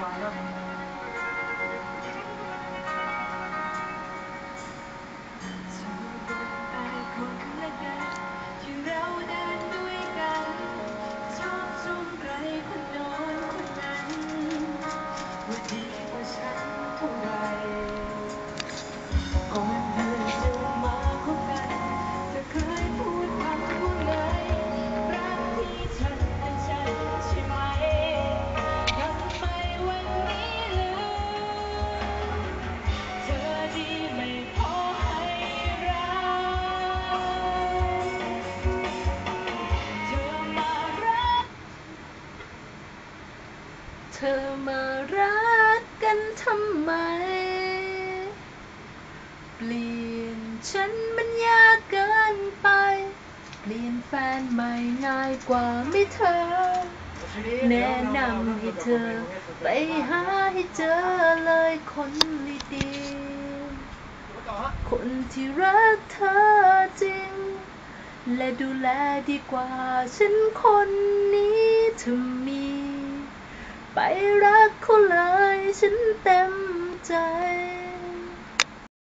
讲的。 ธอมารักกันทำไม เปลี่ยนฉันมันยากเกินไป เปลี่ยนแฟนใหม่ง่ายกว่าไม่เธอ แนะนำให้เธอ ไปหาให้เจอเลยคนดีๆคนที่รักเธอจริง และดูแลดีกว่าฉันคนนี้ถ้ามี ไปรักเขาเลยฉันเต็มใจ